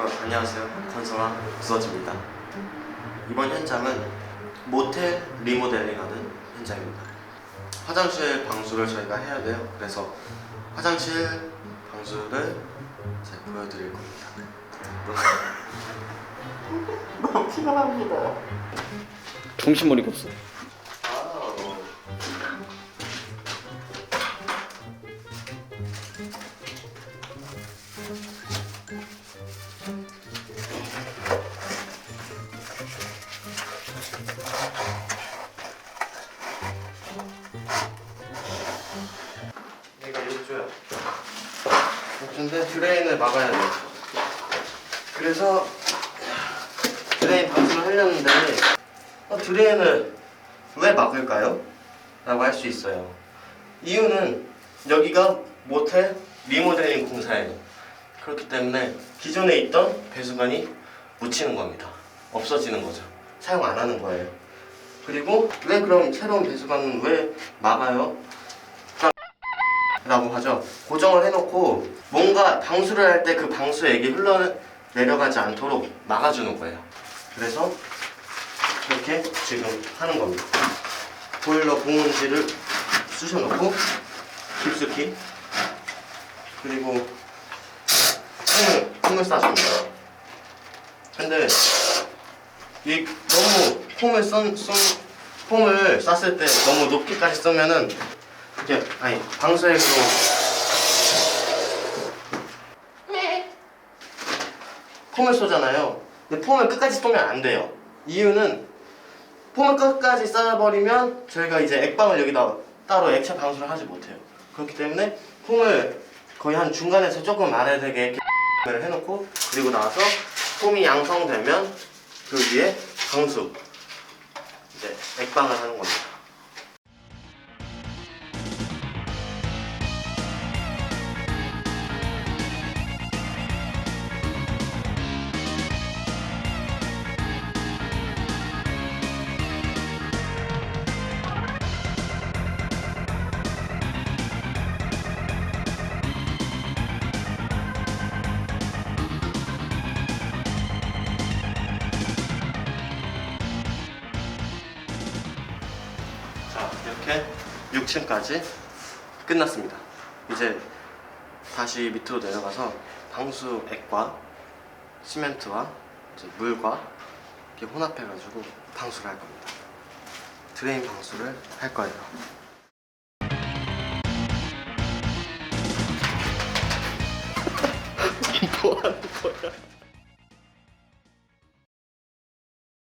여러분 안녕하세요. 건성아 구서지입니다. 이번 현장은 모텔 리모델링 하는 현장입니다. 화장실 방수를 저희가 해야 돼요. 그래서 화장실 방수를 제가 보여드릴 겁니다. 너무 피가 납니다. 정신머리 없어. 얘가 욕조야. 욕조인데 드레인을 막아야 돼. 그래서 드레인 방수를 하려는데 어, 드레인을 왜 막을까요? 라고 할 수 있어요. 이유는 여기가 모텔 리모델링 공사예요. 그렇기 때문에 기존에 있던 배수관이 묻히는 겁니다. 없어지는 거죠. 사용 안 하는 거예요. 그리고 왜 그럼 새로운 배수관은 왜 막아요? 라고 하죠. 고정을 해놓고 뭔가 방수를 할 때 그 방수액이 흘러내려가지 않도록 막아주는 거예요. 그래서 이렇게 지금 하는 겁니다. 보일러 봉은지를 쑤셔놓고 깊숙이 그리고 폼을, 폼을 싸줍니다. 근데 이 너무 폼을 쏜, 쏜 폼을 쐈을 때 너무 높이까지 쏘면은 이게 아니 방수액으로 폼을 쏘잖아요. 근데 폼을 끝까지 쏘면 안 돼요. 이유는 폼을 끝까지 쌓아버리면 저희가 이제 액방을 여기다 따로 액체 방수를 하지 못해요. 그렇기 때문에 폼을 거의 한 중간에서 조금 아래 되게 이렇게 해놓고 그리고 나서 폼이 양성되면 그 위에 방수 이제 액방을 하는 겁니다. 자 이렇게 6층까지 끝났습니다. 이제 다시 밑으로 내려가서 방수액과 시멘트와 이제 물과 이렇게 혼합해가지고 방수를 할 겁니다. 드레인 방수를 할 거예요.